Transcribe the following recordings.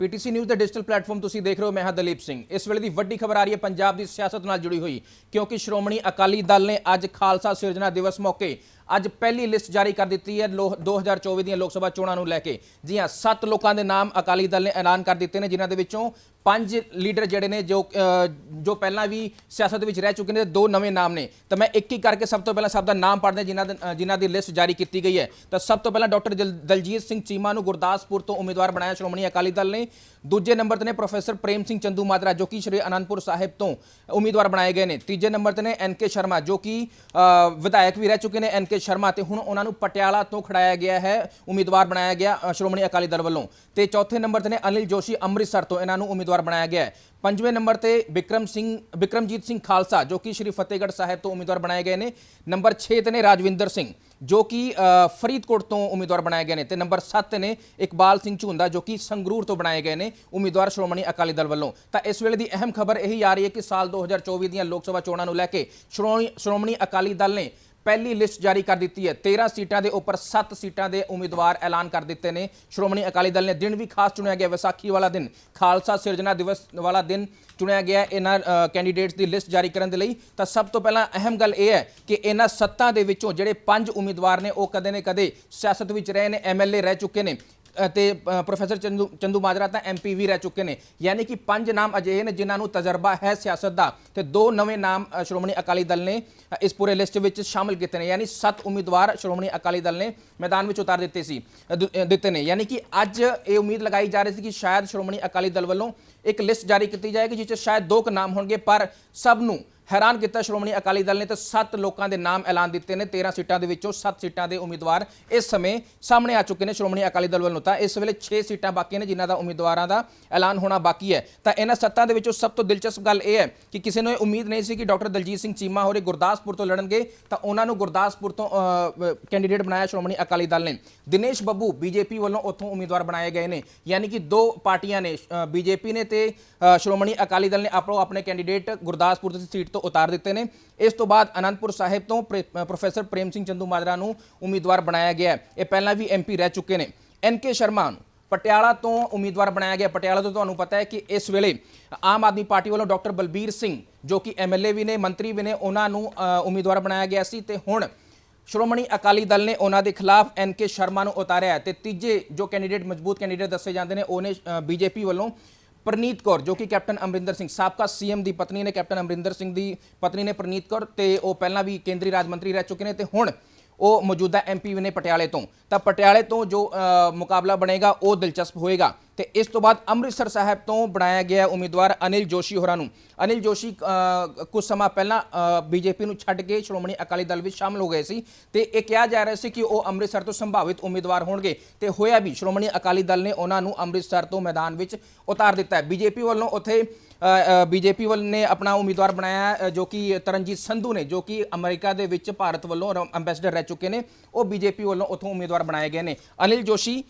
PTC news ਦੇ digital platform ਤੁਸੀਂ ਦੇਖ ਰਹੇ ਹੋ, ਮੈਂ ਹਾਂ ਦਲੀਪ ਸਿੰਘ। ਇਸ ਵੇਲੇ ਦੀ ਵੱਡੀ ਖਬਰ ਆ ਰਹੀ ਹੈ, ਪੰਜਾਬ ਦੀ ਸਿਆਸਤ ਨਾਲ ਜੁੜੀ ਹੋਈ, ਕਿਉਂਕਿ ਸ਼੍ਰੋਮਣੀ ਅਕਾਲੀ ਦਲ ਨੇ ਅੱਜ ਖਾਲਸਾ ਸਿਰਜਣਾ ਦਿਵਸ ਮੌਕੇ ਅੱਜ ਪਹਿਲੀ ਲਿਸਟ ਜਾਰੀ ਕਰ ਦਿੱਤੀ ਹੈ ਲੋ- 2024 ਦੀਆਂ ਲੋਕ ਸਭਾ ਚੋਣਾਂ ਨੂੰ ਲੈ ਕੇ। ਜੀ ਹਾਂ ਸੱਤ ਲੋਕਾਂ ਦੇ ਨਾਮ ਅਕਾਲੀ ਦਲ ਨੇ ਐਲਾਨ ਕਰ ਦਿੱਤੇ ਨੇ, ਜਿਨ੍ਹਾਂ ਦੇ ਵਿੱਚੋਂ ਪੰਜ ਲੀਡਰ ਜਿਹੜੇ ਨੇ, ਜੋ ਜੋ ਪਹਿਲਾਂ ਵੀ ਸਿਆਸਤ ਵਿੱਚ ਰਹਿ ਚੁੱਕੇ ਨੇ, ਦੋ ਨਵੇਂ ਨਾਮ ਨੇ। ਤਾਂ ਮੈਂ ਇੱਕ ਇੱਕ ਕਰਕੇ ਸਭ ਤੋਂ ਪਹਿਲਾਂ ਸਭ ਦਾ ਨਾਮ ਪੜ੍ਹਦੇ ਜਿਨ੍ਹਾਂ ਜਿਨ੍ਹਾਂ ਦੀ ਲਿਸਟ ਜਾਰੀ ਕੀਤੀ ਗਈ ਹੈ। ਤਾਂ ਸਭ ਤੋਂ ਪਹਿਲਾਂ ਡਾਕਟਰ ਦਲ- ਦਲਜੀਤ ਸਿੰਘ ਚੀਮਾ ਨੂੰ ਗੁਰਦਾਸਪੁਰ ਤੋਂ ਉਮੀਦਵਾਰ ਬਣਾਇਆ ਸ਼੍ਰੋਮਣੀ ਅਕਾਲੀ ਦਲ ਨੇ। ਦੂਜੇ ਨੰਬਰ ਤੇ ਨੇ ਪ੍ਰੋਫੈਸਰ ਪ੍ਰੇਮ ਸਿੰਘ ਚੰਦੂ ਮਾਜਰਾ, ਜੋ ਕਿ ਸ਼੍ਰੀ ਅਨੰਦਪੁਰ ਸਾਹਿਬ ਤੋਂ ਉਮੀਦਵਾਰ ਬਣਾਏ ਗਏ ਨੇ। ਤੀਜੇ ਨੰਬਰ ਤੇ ਨੇ ਐਨਕੇ ਸ਼ਰਮਾ, ਜੋ ਕਿ ਵਿਧਾਇਕ ਵੀ ਰਹਿ ਚੁੱਕੇ ਨੇ ਐਨਕੇ ਸ਼ਰਮਾ ਤੇ ਹੁਣ ਉਹਨਾਂ ਨੂੰ ਪਟਿਆਲਾ ਤੋਂ ਖੜਾਇਆ ਗਿਆ ਹੈ, ਉਮੀਦਵਾਰ ਬਣਾਇਆ ਗਿਆ ਸ਼੍ਰੋਮਣੀ ਅਕਾਲੀ ਦਲ ਵੱਲੋਂ। ਤੇ ਚੌਥੇ ਨੰਬਰ ਤੇ ਨੇ ਅਨਿਲ ਜੋਸ਼ੀ ਅੰਮ੍ਰਿਤਸਰ ਤੋਂ ਇਹਨਾਂ ਨੂੰ ਉਮੀਦਵਾਰ ਬਣਾਇਆ ਗਿਆ ਹੈ। ਪੰਜਵੇਂ ਨੰਬਰ ਤੇ ਵਿਕਰਮ ਸਿੰਘ ਵਿਕਰਮਜੀਤ ਸਿੰਘ ਖਾਲਸਾ, ਜੋ ਕਿ ਸ਼੍ਰੀ ਫਤਿਹਗੜ੍ਹ ਸਾਹਿਬ ਤੋਂ ਉਮੀਦਵਾਰ ਬਣਾਏ ਗਏ ਨੇ। ਨੰਬਰ 6 ਤੇ ਨੇ ਰਾਜਵਿੰਦਰ ਸਿੰਘ, ਜੋ ਕਿ ਫਰੀਦਕੋਟ ਤੋਂ ਉਮੀਦਵਾਰ ਬਣਾਏ ਗਏ ਨੇ। ਤੇ ਨੰਬਰ 7 ਨੇ ਇਕਬਾਲ ਸਿੰਘ ਝੁੰਦਾ, ਜੋ ਕਿ ਸੰਗਰੂਰ ਤੋਂ ਬਣਾਏ ਗਏ ਨੇ, ਉਮੀਦਵਾਰ ਸ਼੍ਰੋਮਣੀ ਅਕਾਲੀ ਦਲ ਵੱਲੋਂ। ਤਾਂ ਇਸ ਵੇਲੇ ਦੀ ਅਹਿਮ ਖਬਰ ਇਹੀ ਆ ਰਹੀ ਹੈ ਕਿ ਸਾਲ 2024 ਦੀਆਂ ਲੋਕ ਸਭਾ ਚੋਣਾਂ ਨੂੰ ਲੈ ਕੇ ਸ਼੍ਰੋਮਣੀ ਸ਼੍ਰੋਮਣੀ ਅਕਾਲੀ ਦਲ ਨੇ ਪਹਿਲੀ ਲਿਸਟ ਜਾਰੀ ਕਰ ਦਿੱਤੀ ਹੈ। 13 ਸੀਟਾਂ ਦੇ ਉੱਪਰ 7 ਸੀਟਾਂ ਦੇ ਉਮੀਦਵਾਰ ਐਲਾਨ ਕਰ ਦਿੱਤੇ ਨੇ। ਸ਼੍ਰੋਮਣੀ ਅਕਾਲੀ ਦਲ ਨੇ ਦਿਨ ਵੀ ਖਾਸ ਚੁਣਿਆ ਗਿਆ, ਵਿਸਾਖੀ ਵਾਲਾ ਦਿਨ। ਖਾਲਸਾ ਸਿਰਜਣਾ ਦਿਵਸ ਵਾਲਾ ਦਿਨ ਚੁਣਿਆ ਗਿਆ ਇਹਨਾਂ ਕੈਂਡੀਡੇਟਸ ਦੀ ਲਿਸਟ ਜਾਰੀ ਕਰਨ ਦੇ ਲਈ। ਤਾਂ ਸਭ ਤੋਂ ਪਹਿਲਾਂ ਅਹਿਮ ਗੱਲ ਇਹ ਹੈ ਕਿ ਇਹਨਾਂ ਸੱਤਾਂ ਦੇ ਵਿੱਚੋਂ ਜਿਹੜੇ ਪੰਜ ਉਮੀਦਵਾਰ ਨੇ, ਉਹ ਕਦੇ ਨੇ ਕਦੇ ਸਿਆਸਤ ਵਿੱਚ ਰਹੇ ਨੇ ਐਮਐਲਏ ਰਹਿ ਚੁੱਕੇ ਨੇ। ਅਤੇ ਪ੍ਰੋਫੈਸਰ ਚੰਦੂ ਚੰਦੂ ਮਾਜਰਾ ਤਾਂ ਐਮਪੀ ਵੀ ਰਹਿ ਚੁੱਕੇ ਨੇ। ਯਾਨੀ ਕਿ ਪੰਜ ਨਾਮ ਅਜਿਹੇ ਨੇ ਜਿਨ੍ਹਾਂ ਨੂੰ ਤਜਰਬਾ ਹੈ ਸਿਆਸਤ ਦਾ। ਤੇ ਦੋ ਨਵੇਂ ਨਾਮ ਸ਼੍ਰੋਮਣੀ ਅਕਾਲੀ ਦਲ ਨੇ ਇਸ ਪੂਰੇ ਲਿਸਟ ਵਿੱਚ ਸ਼ਾਮਲ ਕੀਤੇ ਨੇ। ਯਾਨੀ ਸੱਤ ਉਮੀਦਵਾਰ ਸ਼੍ਰੋਮਣੀ ਅਕਾਲੀ ਦਲ ਨੇ ਮੈਦਾਨ ਵਿੱਚ ਉਤਾਰ ਦਿੱਤੇ ਸੀ ਦਿੱਤੇ ਨੇ। ਯਾਨੀ ਕਿ ਅੱਜ ਇਹ ਉਮੀਦ ਲਗਾਈ ਜਾ ਰਹੀ ਸੀ ਕਿ ਸ਼ਾਇਦ ਸ਼੍ਰੋਮਣੀ ਅਕਾਲੀ ਦਲ ਵੱਲੋਂ ਇੱਕ ਲਿਸਟ ਜਾਰੀ ਕੀਤੀ ਜਾਏਗੀ, ਜਿਸ 'ਚ ਸ਼ਾਇਦ ਦੋ ਕੁ ਨਾਮ ਹੋਣਗੇ, ਪਰ ਸਭ ਨੂੰ ਹੈਰਾਨ ਕੀਤਾ ਸ਼੍ਰੋਮਣੀ ਅਕਾਲੀ ਦਲ ਨੇ ਤੇ 7 ਲੋਕਾਂ ਦੇ ਨਾਮ ਐਲਾਨ ਦਿੱਤੇ ਨੇ 13 ਸੀਟਾਂ ਦੇ ਵਿੱਚੋਂ 7 ਸੀਟਾਂ ਦੇ ਉਮੀਦਵਾਰ ਇਸ ਸਮੇਂ ਸਾਹਮਣੇ ਆ ਚੁੱਕੇ ਨੇ ਸ਼੍ਰੋਮਣੀ ਅਕਾਲੀ ਦਲ ਵੱਲੋਂ। ਤਾਂ ਇਸ ਵੇਲੇ 6 ਸੀਟਾਂ ਬਾਕੀ ਨੇ ਜਿਨ੍ਹਾਂ ਦਾ ਉਮੀਦਵਾਰਾਂ ਦਾ ਐਲਾਨ ਹੋਣਾ ਬਾਕੀ ਹੈ। ਤਾਂ ਇਹਨਾਂ ਸੱਤਾਂ ਦੇ ਵਿੱਚੋਂ ਸਭ ਤੋਂ ਦਿਲਚਸਪ ਗੱਲ ਇਹ ਹੈ ਕਿ ਕਿਸੇ ਨੂੰ ਇਹ ਉਮੀਦ ਨਹੀਂ ਸੀ ਕਿ ਡਾਕਟਰ ਦਲਜੀਤ ਸਿੰਘ ਚੀਮਾ ਹੋਰੇ ਗੁਰਦਾਸਪੁਰ ਤੋਂ ਲੜਨਗੇ, ਤਾਂ ਉਹਨਾਂ ਨੂੰ ਗੁਰਦਾਸਪੁਰ ਤੋਂ ਕੈਂਡੀਡੇਟ ਬਣਾਇਆ ਸ਼੍ਰੋਮਣੀ ਅਕਾਲੀ ਦਲ ਨੇ। ਦਿਨੇਸ਼ ਬੱਬੂ ਬੀਜੇਪੀ ਵੱਲੋਂ ਉੱਥੋਂ ਉਮੀਦਵਾਰ ਬਣਾਏ ਗਏ ਨੇ। ਯਾਨੀ ਕਿ ਦੋ ਪਾਰਟੀਆਂ ਨੇ ਬੀਜੇਪੀ ਨੇ ਤੇ ਸ਼੍ਰੋਮਣੀ ਅਕਾਲੀ ਦਲ ਨੇ ਆਪੋ ਆਪਣੇ ਕੈਂਡੀਡੇਟ ਗੁਰਦਾਸਪੁਰ ਦੀ ਸੀਟ ਤੋਂ ਉਤਾਰ ਦਿੱਤੇ ਨੇ। ਇਸ ਤੋਂ ਬਾਅਦ ਅਨੰਦਪੁਰ ਸਾਹਿਬ ਤੋਂ ਪ੍ਰੋਫੈਸਰ ਪ੍ਰੇਮ ਸਿੰਘ ਚੰਦੂ ਮਾਜਰਾ ਨੂੰ ਉਮੀਦਵਾਰ ਬਣਾਇਆ ਗਿਆ ਹੈ। ਇਹ ਪਹਿਲਾਂ ਵੀ ਐਮਪੀ ਰਹਿ ਚੁੱਕੇ ਨੇ। ਐਨਕੇ ਸ਼ਰਮਾ ਨੂੰ ਪਟਿਆਲਾ ਤੋਂ ਉਮੀਦਵਾਰ ਬਣਾਇਆ ਗਿਆ। ਪਟਿਆਲਾ ਤੋਂ ਤੁਹਾਨੂੰ ਪਤਾ ਹੈ ਕਿ ਇਸ ਵੇਲੇ ਆਮ ਆਦਮੀ ਪਾਰਟੀ ਵੱਲੋਂ ਡਾਕਟਰ ਬਲਬੀਰ ਸਿੰਘ, ਜੋ ਕਿ ਐਮਐਲਏ ਵੀ ਨੇ, ਮੰਤਰੀ ਵੀ ਨੇ, ਉਹਨਾਂ ਨੂੰ ਉਮੀਦਵਾਰ ਬਣਾਇਆ ਗਿਆ ਸੀ ਤੇ ਹੁਣ ਸ਼੍ਰੋਮਣੀ ਅਕਾਲੀ ਦਲ ਨੇ ਉਹਨਾਂ ਦੇ ਖਿਲਾਫ ਐਨ ਕੇ ਸ਼ਰਮਾ ਨੂੰ ਉਤਾਰਿਆ ਹੈ। ਤੇ ਤੀਜੇ ਜੋ ਕੈਂਡੀਡੇਟ, ਮਜ਼ਬੂਤ ਕੈਂਡੀਡੇਟ ਦੱਸੇ ਜਾਂਦੇ ਨੇ ਉਹਨੇ ਬੀਜੇਪੀ ਵੱਲੋਂ ਪ੍ਰਨੀਤ ਕੌਰ, ਜੋ ਕਿ ਕੈਪਟਨ ਅਮਰਿੰਦਰ ਸਿੰਘ, ਸਾਬਕਾ ਸੀਐਮ ਦੀ ਪਤਨੀ ਨੇ, ਕੈਪਟਨ ਅਮਰਿੰਦਰ ਸਿੰਘ ਦੀ ਪਤਨੀ ਨੇ ਪ੍ਰਨੀਤ ਕੌਰ ਤੇ ਉਹ ਪਹਿਲਾਂ ਵੀ ਕੇਂਦਰੀ ਰਾਜ ਮੰਤਰੀ ਰਹਿ ਚੁੱਕੇ ਨੇ ਤੇ ਹੁਣ ਉਹ ਮੌਜੂਦਾ ਐਮਪੀ ਵੀ ਨੇ ਪਟਿਆਲੇ ਤੋਂ। ਤਾਂ ਪਟਿਆਲੇ ਤੋਂ ਜੋ ਮੁਕਾਬਲਾ ਬਣੇਗਾ ਉਹ ਦਿਲਚਸਪ ਹੋਏਗਾ। ਤੇ ਇਸ ਤੋਂ ਬਾਅਦ ਅੰਮ੍ਰਿਤਸਰ ਸਾਹਿਬ ਤੋਂ ਬਣਾਇਆ ਗਿਆ ਉਮੀਦਵਾਰ ਅਨਿਲ ਜੋਸ਼ੀ ਹੋਰਾਂ ਨੂੰ। ਅਨਿਲ ਜੋਸ਼ੀ ਅ, ਕੁਝ ਸਮਾਂ ਪਹਿਲਾਂ ਬੀਜੇਪੀ ਨੂੰ ਛੱਡ ਕੇ ਸ਼੍ਰੋਮਣੀ ਅਕਾਲੀ ਦਲ ਵਿੱਚ ਸ਼ਾਮਲ ਹੋ ਗਏ ਸੀ। ਤੇ ਇਹ ਕਿਹਾ ਜਾ ਰਿਹਾ ਸੀ ਕਿ ਉਹ ਅੰਮ੍ਰਿਤਸਰ ਤੋਂ ਸੰਭਾਵਿਤ ਉਮੀਦਵਾਰ ਹੋਣਗੇ। ਤੇ ਹੋਇਆ ਵੀ ਸ਼੍ਰੋਮਣੀ ਅਕਾਲੀ ਦਲ ਨੇ ਉਹਨਾਂ ਨੂੰ ਅੰਮ੍ਰਿਤਸਰ ਤੋਂ ਮੈਦਾਨ ਵਿੱਚ ਉਤਾਰ ਦਿੱਤਾ ਹੈ। ਬੀਜੇਪੀ ਵੱਲੋਂ ਉੱਥੇ ਬੀਜੇਪੀ ਵੱਲ ਨੇ ਆਪਣਾ ਉਮੀਦਵਾਰ ਬਣਾਇਆ ਜੋ ਕਿ ਤਰਨਜੀਤ ਸੰਧੂ ਨੇ, ਜੋ ਕਿ ਅਮਰੀਕਾ ਦੇ ਵਿੱਚ ਭਾਰਤ ਵੱਲੋਂ ਅੰਬੈਸਡਰ ਰਹਿ ਚੁੱਕੇ ਨੇ। ਉਹ ਬੀਜੇਪੀ ਵੱਲੋਂ ਉੱਥੋਂ ਉਮੀਦਵਾਰ ਬਣਾਏ ਗਏ ਨੇ। ਅਨਿਲ ਜੋਸ਼ੀ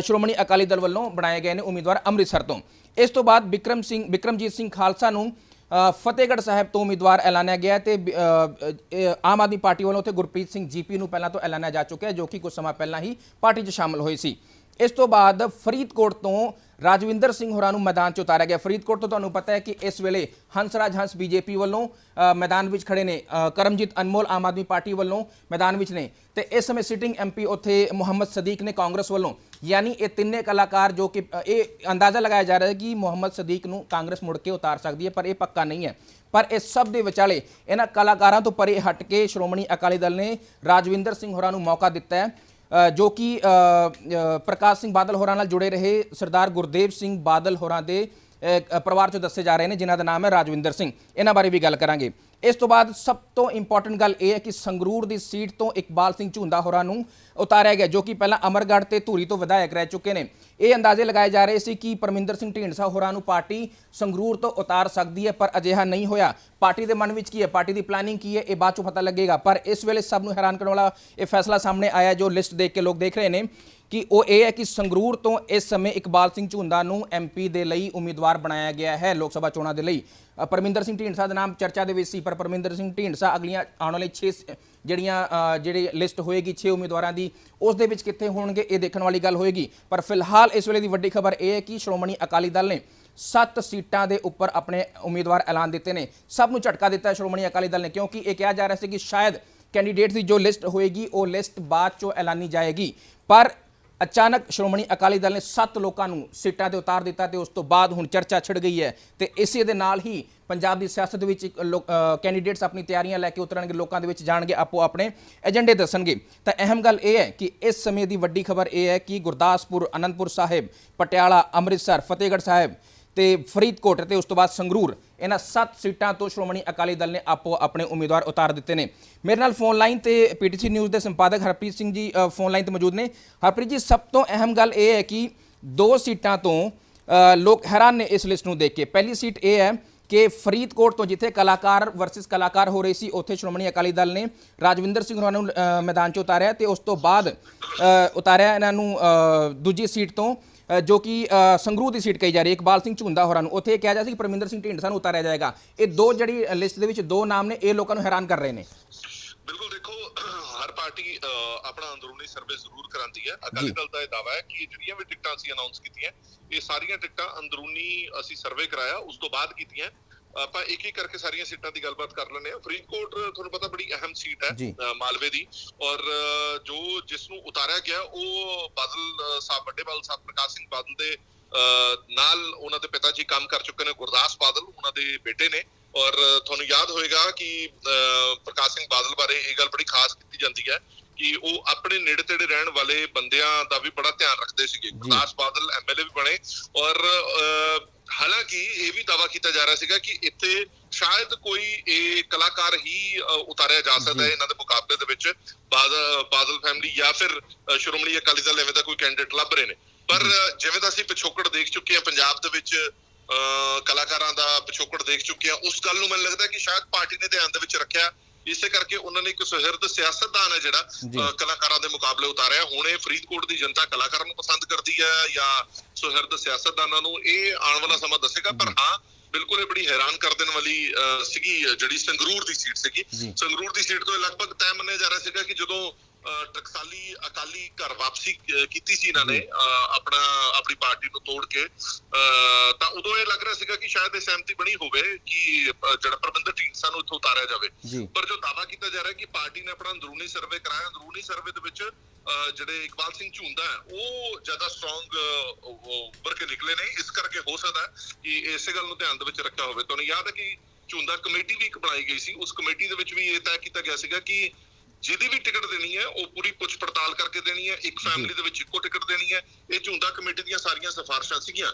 ਸ਼੍ਰੋਮਣੀ ਅਕਾਲੀ ਦਲ ਵੱਲੋਂ ਬਣਾਏ ਗਏ ਨੇ ਉਮੀਦਵਾਰ ਅੰਮ੍ਰਿਤਸਰ ਤੋਂ। ਇਸ ਤੋਂ ਬਾਅਦ ਵਿਕਰਮ ਸਿੰਘ ਵਿਕਰਮਜੀਤ ਸਿੰਘ ਖਾਲਸਾ ਨੂੰ ਫਤਿਹਗੜ੍ਹ ਸਾਹਿਬ ਤੋਂ ਉਮੀਦਵਾਰ ਐਲਾਨਿਆ ਗਿਆ ਹੈ ਤੇ ਆਮ ਆਦਮੀ ਪਾਰਟੀ ਵੱਲੋਂ ਉੱਥੇ ਗੁਰਪ੍ਰੀਤ ਸਿੰਘ ਜੀਪੀ ਨੂੰ ਪਹਿਲਾਂ ਤੋਂ ਐਲਾਨਿਆ ਜਾ ਚੁੱਕਿਆ ਜੋ ਕਿ ਕੁਝ ਸਮਾਂ ਪਹਿਲਾਂ ਹੀ ਪਾਰਟੀ 'ਚ ਸ਼ਾਮਲ ਹੋਏ ਸੀ। ਇਸ ਤੋਂ ਬਾਅਦ ਫਰੀਦਕੋਟ ਤੋਂ ਰਾਜਵਿੰਦਰ ਸਿੰਘ ਹੋਰਾਂ ਨੂੰ ਮੈਦਾਨ 'ਚ ਉਤਾਰਿਆ ਗਿਆ। ਫਰੀਦਕੋਟ ਤੋਂ ਤੁਹਾਨੂੰ ਪਤਾ ਹੈ ਕਿ ਇਸ ਵੇਲੇ ਹੰਸਰਾਜ ਹੰਸ ਬੀਜੇਪੀ ਵੱਲੋਂ ਮੈਦਾਨ ਵਿੱਚ ਖੜੇ ਨੇ ਕਰਮਜੀਤ ਅਨਮੋਲ ਆਮ ਆਦਮੀ ਪਾਰਟੀ ਵੱਲੋਂ ਮੈਦਾਨ ਵਿੱਚ ਨੇ। ਤੇ ਇਸ ਸਮੇਂ ਸਿਟਿੰਗ ਐਮਪੀ ਉੱਥੇ ਮੁਹੰਮਦ ਸਦੀਕ ਨੇ ਕਾਂਗਰਸ ਵੱਲੋਂ। ਯਾਨੀ ਇਹ ਤਿੰਨੇ ਕਲਾਕਾਰ ਜੋ ਕਿ ਇਹ ਅੰਦਾਜ਼ਾ ਲਗਾਇਆ ਜਾ ਰਿਹਾ ਹੈ ਕਿ ਮੁਹੰਮਦ ਸਦੀਕ ਨੂੰ ਕਾਂਗਰਸ ਮੁੜ ਕੇ ਉਤਾਰ ਸਕਦੀ ਹੈ, ਪਰ ਇਹ ਪੱਕਾ ਨਹੀਂ ਹੈ। ਪਰ ਇਹ ਸਭ ਦੇ ਵਿਚਾਲੇ ਇਹਨਾਂ ਕਲਾਕਾਰਾਂ ਤੋਂ ਪਰੇ ਹਟ ਕੇ ਸ਼੍ਰੋਮਣੀ ਅਕਾਲੀ ਦਲ ਨੇ ਰਾਜਵਿੰਦਰ ਸਿੰਘ ਹੋਰਾਂ ਨੂੰ ਮੌਕਾ ਦਿੱਤਾ ਹੈ ਜੋ ਕਿ ਪ੍ਰਕਾਸ਼ ਸਿੰਘ ਬਾਦਲ ਹੋਰਾਂ ਨਾਲ ਜੁੜੇ ਰਹੇ ਸਰਦਾਰ ਗੁਰਦੇਵ ਸਿੰਘ ਬਾਦਲ ਹੋਰਾਂ ਦੇ ਪਰਿਵਾਰ ਚੋਂ ਦੱਸੇ ਜਾ ਰਹੇ ਨੇ, ਜਿਨ੍ਹਾਂ ਦਾ ਨਾਮ ਹੈ ਰਾਜਵਿੰਦਰ ਸਿੰਘ। ਇਹਨਾਂ ਬਾਰੇ ਵੀ ਗੱਲ ਕਰਾਂਗੇ। ਇਸ ਤੋਂ ਬਾਅਦ ਸਭ ਤੋਂ ਇੰਪੋਰਟੈਂਟ ਗੱਲ ਇਹ ਹੈ ਕਿ ਸੰਗਰੂਰ ਦੀ ਸੀਟ ਤੋਂ ਇਕਬਾਲ ਸਿੰਘ ਝੁੰਦਾ ਹੋਰਾਂ ਨੂੰ ਉਤਾਰਿਆ ਗਿਆ, ਜੋ ਕਿ ਪਹਿਲਾਂ ਅਮਰਗੜ੍ਹ ਤੇ ਧੂਰੀ ਤੋਂ ਵਿਧਾਇਕ ਰਹਿ ਚੁੱਕੇ ਨੇ। ਇਹ ਅੰਦਾਜ਼ੇ ਲਗਾਏ ਜਾ ਰਹੇ ਸੀ ਕਿ ਪਰਮਿੰਦਰ ਸਿੰਘ ਢੀਂਡਸਾ ਹੋਰਾਂ ਨੂੰ ਪਾਰਟੀ ਸੰਗਰੂਰ ਤੋਂ ਉਤਾਰ ਸਕਦੀ ਹੈ, ਪਰ ਅਜਿਹਾ ਨਹੀਂ ਹੋਇਆ। ਪਾਰਟੀ ਦੇ ਮਨ ਵਿੱਚ ਕੀ ਹੈ? ਪਾਰਟੀ ਦੀ ਪਲਾਨਿੰਗ ਕੀ ਹੈ? ਇਹ ਬਾਅਦ ਚੋਂ ਪਤਾ ਲੱਗੇਗਾ। ਪਰ ਇਸ ਵੇਲੇ ਸਭ ਨੂੰ ਹੈਰਾਨ ਕਰਨ ਵਾਲਾ ਇਹ ਫੈਸਲਾ ਸਾਹਮਣੇ ਆਇਆ ਜੋ ਲਿਸਟ ਦੇਖ ਕੇ ਲੋਕ ਦੇਖ ਰਹੇ ਨੇ। ਕਿ ਉਹ ਇਹ ਹੈ ਕਿ ਸੰਗਰੂਰ ਤੋਂ ਇਸ ਸਮੇਂ ਇਕਬਾਲ ਸਿੰਘ ਝੁੰਦਾ ਨੂੰ ਐਮਪੀ ਦੇ ਲਈ ਉਮੀਦਵਾਰ ਬਣਾਇਆ ਗਿਆ ਹੈ ਲੋਕ ਸਭਾ ਚੋਣਾਂ ਦੇ ਲਈ। ਪਰਮਿੰਦਰ ਸਿੰਘ ਢੀਂਡਸਾ ਦਾ ਨਾਮ ਚਰਚਾ ਦੇ ਵਿੱਚ ਸੀ, ਪਰ ਪਰਮਿੰਦਰ ਸਿੰਘ ਢੀਂਡਸਾ ਅਗਲੀਆਂ ਆਉਣ ਵਾਲੇ 6 ਜਿਹੜੀਆਂ ਜਿਹੜੇ ਲਿਸਟ ਹੋਏਗੀ 6 ਉਮੀਦਵਾਰਾਂ ਦੀ, ਉਸ ਦੇ ਵਿੱਚ ਕਿੱਥੇ ਹੋਣਗੇ, ਇਹ ਦੇਖਣ ਵਾਲੀ ਗੱਲ ਹੋਏਗੀ। ਪਰ ਫਿਲਹਾਲ ਇਸ ਵੇਲੇ ਦੀ ਵੱਡੀ ਖਬਰ ਇਹ ਹੈ ਕਿ ਸ਼੍ਰੋਮਣੀ ਅਕਾਲੀ ਦਲ ਨੇ ਸੱਤ ਸੀਟਾਂ ਦੇ ਉੱਪਰ ਆਪਣੇ ਉਮੀਦਵਾਰ ਐਲਾਨ ਦਿੱਤੇ ਨੇ। ਸਭ ਨੂੰ ਝਟਕਾ ਦਿੱਤਾ ਸ਼੍ਰੋਮਣੀ ਅਕਾਲੀ ਦਲ ਨੇ, ਕਿਉਂਕਿ ਇਹ ਕਿਹਾ ਜਾ ਰਿਹਾ ਸੀ ਕਿ ਸ਼ਾਇਦ ਕੈਂਡੀਡੇਟਸ ਦੀ ਜੋ ਲਿਸਟ ਹੋਏਗੀ, ਉਹ ਲਿਸਟ ਬਾਅਦ ਚੋਂ ਐਲਾਨੀ ਜਾਏਗੀ। ਪਰ ਅਚਾਨਕ ਸ਼੍ਰੋਮਣੀ ਅਕਾਲੀ ਦਲ ਨੇ ਸੱਤ ਲੋਕਾਂ ਨੂੰ ਸੀਟਾਂ ਤੇ ਉਤਾਰ ਦਿੱਤਾ ਤੇ ਉਸ ਤੋਂ ਬਾਅਦ ਹੁਣ ਚਰਚਾ ਛਿੜ ਗਈ ਹੈ। ਤੇ ਇਸੇ ਦੇ ਨਾਲ ਹੀ ਪੰਜਾਬ ਦੀ ਸਿਆਸਤ ਵਿੱਚ ਇੱਕ ਲੋਕ- ਕੈਂਡੀਡੇਟਸ ਆਪਣੀ ਤਿਆਰੀਆਂ ਲੈ ਕੇ ਉਤਰਨਗੇ, ਲੋਕਾਂ ਦੇ ਵਿੱਚ ਜਾਣਗੇ, ਆਪੋ ਆਪਣੇ ਏਜੰਡੇ ਦੱਸਣਗੇ। ਤਾਂ ਅਹਿਮ ਗੱਲ ਇਹ ਹੈ ਕਿ ਇਸ ਸਮੇਂ ਦੀ ਵੱਡੀ ਖਬਰ ਇਹ ਹੈ ਕਿ ਗੁਰਦਾਸਪੁਰ, ਅਨੰਦਪੁਰ ਸਾਹਿਬ, ਪਟਿਆਲਾ, ਅੰਮ੍ਰਿਤਸਰ, ਫਤਿਹਗੜ੍ਹ ਸਾਹਿਬ ਤੇ ਫਰੀਦਕੋਟ ਤੇ ਉਸ ਤੋਂ ਬਾਅਦ ਸੰਗਰੂਰ। ਇਹਨਾਂ ਸੱਤ ਸੀਟਾਂ ਤੋਂ ਸ਼੍ਰੋਮਣੀ ਅਕਾਲੀ ਦਲ ਨੇ ਆਪੋ ਆਪਣੇ ਉਮੀਦਵਾਰ ਉਤਾਰ ਦਿੱਤੇ ਨੇ। ਮੇਰੇ ਨਾਲ ਫੋਨ ਲਾਈਨ ਤੇ ਪੀਟੀਸੀ ਨਿਊਜ਼ ਦੇ ਸੰਪਾਦਕ ਹਰਪ੍ਰੀਤ ਸਿੰਘ ਜੀ ਫੋਨ ਲਾਈਨ ਤੇ ਮੌਜੂਦ ਨੇ। ਹਰਪ੍ਰੀਤ ਜੀ, ਸਭ ਤੋਂ ਅਹਿਮ ਗੱਲ ਇਹ ਹੈ ਕਿ ਦੋ ਸੀਟਾਂ ਤੋਂ ਲੋਕ ਹੈਰਾਨ ਨੇ ਇਸ ਲਿਸਟ ਨੂੰ ਦੇਖ ਕੇ। ਪਹਿਲੀ ਸੀਟ ਇਹ ਹੈ ਕਿ ਫਰੀਦਕੋਟ ਤੋਂ ਜਿੱਥੇ ਕਲਾਕਾਰ ਵਰਸਸ ਕਲਾਕਾਰ ਹੋ ਰਹੀ ਸੀ, ਉੱਥੇ ਸ਼੍ਰੋਮਣੀ ਅਕਾਲੀ ਦਲ ਨੇ ਰਾਜਵਿੰਦਰ ਸਿੰਘ ਹੋਰਾਂ ਨੂੰ ਮੈਦਾਨ 'ਚ ਉਤਾਰਿਆ ਤੇ ਉਸ ਤੋਂ ਬਾਅਦ ਉਤਾਰਿਆ ਇਹਨਾਂ ਨੂੰ ਦੂਜੀ ਸੀਟ ਤੋਂ। ਜੋ ਕਿ ਸੰਗਰੂਰ ਦੀ ਸੀਟ ਕਹੀ ਜਾ ਰਹੀ ਹੈ ਇਕਬਾਲ ਸਿੰਘ ਝੁੰਦਾ ਹੋਰਾਂ ਨੂੰ। ਉੱਥੇ ਇਹ ਕਿਹਾ ਜਾ ਸੀ ਕਿ ਪਰਮਿੰਦਰ ਸਿੰਘ ਢੀਂਡਸਾ ਨੂੰ ਉਤਾਰਿਆ ਜਾਏਗਾ। ਇਹ ਦੋ ਜਿਹੜੀ ਲਿਸਟ ਦੇ ਵਿੱਚ ਦੋ ਨਾਮ ਨੇ ਇਹ ਲੋਕਾਂ ਨੂੰ ਹੈਰਾਨ ਕਰ ਰਹੇ ਨੇ। ਬਿਲਕੁਲ ਦੇਖੋ ਹਰ ਪਾਰਟੀ ਆਪਣਾ ਅੰਦਰੂਨੀ ਸਰਵੇ ਜ਼ਰੂਰ ਕਰਾਂਦੀ ਹੈ। ਅਕਾਲੀ ਦਲ ਦਾ ਇਹ ਦਾਵਾ ਹੈ ਕਿ ਜਿਹੜੀਆਂ ਵੀ ਟਿਕਟਾਂ ਅਸੀਂ ਅਨਾਉਂਸ ਕੀਤੀਆਂ ਇਹ ਸਾਰੀਆਂ ਟਿਕਟਾਂ ਅੰਦਰੂਨੀ ਅਸੀਂ ਸਰਵੇ ਕਰਾਇਆ ਉਸ ਤੋਂ ਬਾਅਦ ਕੀਤੀਆਂ। ਆਪਾਂ ਇੱਕ ਇੱਕ ਕਰਕੇ ਸਾਰੀਆਂ ਸੀਟਾਂ ਦੀ ਗੱਲਬਾਤ ਕਰ ਲੈਂਦੇ ਹਾਂ। ਫਰੀਦਕੋਟ ਤੁਹਾਨੂੰ ਪਤਾ ਬੜੀ ਅਹਿਮ ਸੀਟ ਹੈ ਮਾਲਵੇ ਦੀ। ਔਰ ਜੋ ਜਿਸ ਨੂੰ ਉਤਾਰਿਆ ਗਿਆ ਉਹ ਬਾਦਲ ਸਾਹਿਬ ਵੱਡੇ ਬਾਦਲ ਸਾਹਿਬ ਪ੍ਰਕਾਸ਼ ਸਿੰਘ ਬਾਦਲ ਦੇ ਨਾਲ ਉਹਨਾਂ ਦੇ ਪਿਤਾ ਜੀ ਕੰਮ ਕਰ ਚੁੱਕੇ ਨੇ ਗੁਰਦਾਸ ਬਾਦਲ ਉਹਨਾਂ ਦੇ ਬੇਟੇ ਨੇ। ਔਰ ਤੁਹਾਨੂੰ ਯਾਦ ਹੋਏਗਾ ਕਿ ਪ੍ਰਕਾਸ਼ ਸਿੰਘ ਬਾਦਲ ਬਾਰੇ ਇਹ ਗੱਲ ਬੜੀ ਖਾਸ ਕੀਤੀ ਜਾਂਦੀ ਹੈ ਕਿ ਉਹ ਆਪਣੇ ਨੇੜੇ ਤੇੜੇ ਰਹਿਣ ਵਾਲੇ ਬੰਦਿਆਂ ਦਾ ਵੀ ਬੜਾ ਧਿਆਨ ਰੱਖਦੇ ਸੀਗੇ। ਗੁਰਦਾਸ ਬਾਦਲ ਐਮਐਲਏ ਵੀ ਬਣੇ। ਔਰ ਹਾਲਾਂਕਿ ਇਹ ਵੀ ਦਾਵਾ ਕੀਤਾ ਜਾ ਰਿਹਾ ਸੀਗਾ ਕਿ ਇੱਥੇ ਸ਼ਾਇਦ ਕੋਈ ਇਹ ਕਲਾਕਾਰ ਹੀ ਉਤਾਰਿਆ ਜਾ ਸਕਦਾ ਹੈ ਇਹਨਾਂ ਦੇ ਮੁਕਾਬਲੇ ਦੇ ਵਿੱਚ ਬਾਦਲ ਬਾਦਲ ਫੈਮਿਲੀ ਜਾਂ ਫਿਰ ਸ਼੍ਰੋਮਣੀ ਅਕਾਲੀ ਦਲ ਐਵੇਂ ਦਾ ਕੋਈ ਕੈਂਡੀਡੇਟ ਲੱਭ ਰਹੇ ਨੇ। ਪਰ ਜਿਵੇਂ ਦਾ ਅਸੀਂ ਪਿਛੋਕੜ ਦੇਖ ਚੁੱਕੇ ਹਾਂ ਪੰਜਾਬ ਦੇ ਵਿੱਚ ਕਲਾਕਾਰਾਂ ਦਾ ਪਿਛੋਕੜ ਦੇਖ ਚੁੱਕੇ ਹਾਂ ਉਸ ਗੱਲ ਨੂੰ ਮੈਨੂੰ ਲੱਗਦਾ ਕਿ ਸ਼ਾਇਦ ਪਾਰਟੀ ਨੇ ਧਿਆਨ ਦੇ ਵਿੱਚ ਰੱਖਿਆ ਇਸੇ ਕਰਕੇ ਉਹਨਾਂ ਨੇ ਇੱਕ ਸੁਹਿਰਦ ਸਿਆਸਤਦਾਨ ਹੈ ਜਿਹੜਾ ਕਲਾਕਾਰਾਂ ਦੇ ਮੁਕਾਬਲੇ ਉਤਾਰਿਆ। ਹੁਣ ਇਹ ਫਰੀਦਕੋਟ ਦੀ ਜਨਤਾ ਕਲਾਕਾਰਾਂ ਨੂੰ ਪਸੰਦ ਕਰਦੀ ਹੈ ਜਾਂ ਸੁਹਿਰਦ ਸਿਆਸਤਦਾਨਾਂ ਨੂੰ ਇਹ ਆਉਣ ਵਾਲਾ ਸਮਾਂ ਦੱਸੇਗਾ। ਪਰ ਹਾਂ ਬਿਲਕੁਲ ਇਹ ਬੜੀ ਹੈਰਾਨ ਕਰ ਦੇਣ ਵਾਲੀ ਸੀਗੀ ਜਿਹੜੀ ਸੰਗਰੂਰ ਦੀ ਸੀਟ ਸੀਗੀ। ਸੰਗਰੂਰ ਦੀ ਸੀਟ ਤੋਂ ਲਗਭਗ ਤੈਅ ਮੰਨਿਆ ਜਾ ਰਿਹਾ ਸੀਗਾ ਕਿ ਜਦੋਂ ਟਕਸਾਲੀ ਅਕਾਲੀ ਘਰ ਵਾਪਸੀ ਕੀਤੀ ਸੀ ਇਹਨਾਂ ਨੇ ਆਪਣਾ ਆਪਣੀ ਪਾਰਟੀ ਨੂੰ ਤੋੜ ਕੇ। ਤਾਂ ਉਦੋਂ ਇਹ ਲੱਗ ਰਿਹਾ ਸੀਗਾ ਕਿ ਸ਼ਾਇਦ ਇਹ ਸਹਿਮਤੀ ਬਣੀ ਹੋਵੇ ਕਿ ਜਿਹੜਾ ਪ੍ਰਬੰਧਕ ਢੀਂਡਸਾ ਨੂੰ ਇੱਥੋਂ ਉਤਾਰਿਆ ਜਾਵੇ। ਪਰ ਜੋ ਦਾਵਾ ਕੀਤਾ ਜਾ ਰਿਹਾ ਕਿ ਪਾਰਟੀ ਨੇ ਆਪਣਾ ਅੰਦਰੂਨੀ ਸਰਵੇ ਕਰਾਇਆ ਅੰਦਰੂਨੀ ਸਰਵੇ ਦੇ ਵਿੱਚ ਜਿਹੜੇ ਇਕਬਾਲ ਸਿੰਘ ਝੁੰਦਾ ਹੈ ਉਹ ਜ਼ਿਆਦਾ ਸਟਰੋਂਗ ਉੱਪਰ ਕੇ ਨਿਕਲੇ ਨੇ। ਇਸ ਕਰਕੇ ਹੋ ਸਕਦਾ ਕਿ ਇਸੇ ਗੱਲ ਨੂੰ ਧਿਆਨ ਦੇ ਵਿੱਚ ਰੱਖਿਆ ਹੋਵੇ। ਤੁਹਾਨੂੰ ਯਾਦ ਹੈ ਕਿ ਝੁੰਦਾ ਕਮੇਟੀ ਵੀ ਇੱਕ ਬਣਾਈ ਗਈ ਸੀ। ਉਸ ਕਮੇਟੀ ਦੇ ਵਿੱਚ ਵੀ ਇਹ ਤੈਅ ਕੀਤਾ ਗਿਆ ਸੀਗਾ ਕਿ ਜਿਹਦੀ ਵੀ ਟਿਕਟ ਦੇਣੀ ਹੈ ਉਹ ਪੂਰੀ ਪੁੱਛ ਪੜਤਾਲ ਕਰਕੇ ਦੇਣੀ ਹੈ ਇੱਕ ਫੈਮਿਲੀ ਦੇ ਵਿੱਚ ਇੱਕੋ ਟਿਕਟ ਦੇਣੀ ਹੈ ਇਹ ਝੁੰਦਾ ਕਮੇਟੀ ਦੀਆਂ ਸਾਰੀਆਂ ਸਿਫਾਰਿਸ਼ਾਂ ਸੀਗੀਆਂ।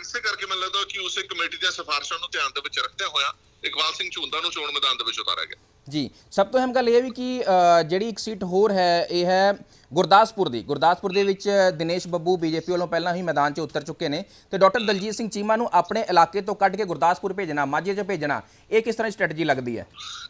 ਇਸੇ ਕਰਕੇ ਮੈਨੂੰ ਲੱਗਦਾ ਕਿ ਉਸੇ ਕਮੇਟੀ ਦੀਆਂ ਸਿਫਾਰਿਸ਼ਾਂ ਨੂੰ ਧਿਆਨ ਦੇ ਵਿੱਚ ਰੱਖਦਿਆਂ ਹੋਇਆ ਇਕਬਾਲ ਸਿੰਘ ਝੁੰਦਾ ਨੂੰ ਚੋਣ ਮੈਦਾਨ ਦੇ ਵਿੱਚ ਉਤਾਰਿਆ ਗਿਆ। ਜੀ ਸਭ ਤੋਂ ਅਹਿਮ ਗੱਲ ਇਹ ਵੀ ਕਿ ਜਿਹੜੀ ਇੱਕ ਸੀਟ ਹੋਰ ਹੈ ਇਹ ਹੈ ਗੁਰਦਾਸਪੁਰ ਦੀ ਗੁਰਦਾਸਪੁਰ ਦੇ ਵਿੱਚ ਦਿਨੇਸ਼ ਬੱਬੂ ਬੀਜੇਪੀ ਵੱਲੋਂ ਪਹਿਲਾਂ ਹੀ ਮੈਦਾਨ 'ਚ ਉਤਰ ਚੁੱਕੇ ਨੇ ਤੇ ਡਾਕਟਰ ਦਲਜੀਤ ਸਿੰਘ ਚੀਮਾ ਨੂੰ ਆਪਣੇ ਇਲਾਕੇ ਤੋਂ ਕੱਢ ਕੇ ਗੁਰਦਾਸਪੁਰ ਭੇਜਣਾ ਮਾਝੇ 'ਚ ਭੇਜਣਾ ਇਹ ਕਿਸ ਤਰ੍ਹਾਂ ਦੀ ਸਟ੍ਰੈਟਜੀ ਲੱਗਦੀ ਹੈ